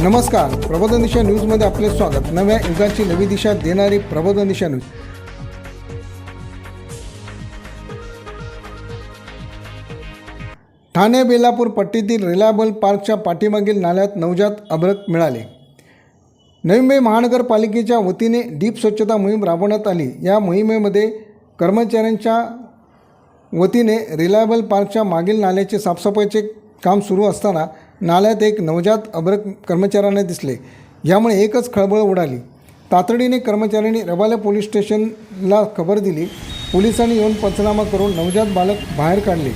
नमस्कार प्रबोधन दिशा न्यूजमध्ये आपले स्वागत. नव्या युगाची नवी दिशा देणारी प्रबोधन दिशा न्यूज. ठाणे बेलापूर पट्टीतील रिलायबल पार्कच्या पाठीमागील नाल्यात नवजात अभ्रक मिळाले. नवी मुंबई महानगरपालिकेच्या वतीने डीप स्वच्छता मोहीम राबवण्यात आली. या मोहिमेमध्ये कर्मचाऱ्यांच्या वतीने रिलायबल पार्कच्या मागील नाल्याचे साफसफाईचे काम सुरू असताना नाल्यात एक नवजात अब्रक कर्मचाऱ्यांना दिसले. यामुळे एकच खळबळ उडाली. तातडीने कर्मचाऱ्यांनी रबाल्या पोलीस स्टेशनला खबर दिली. पोलिसांनी येऊन पंचनामा करून नवजात बालक बाहेर काढले.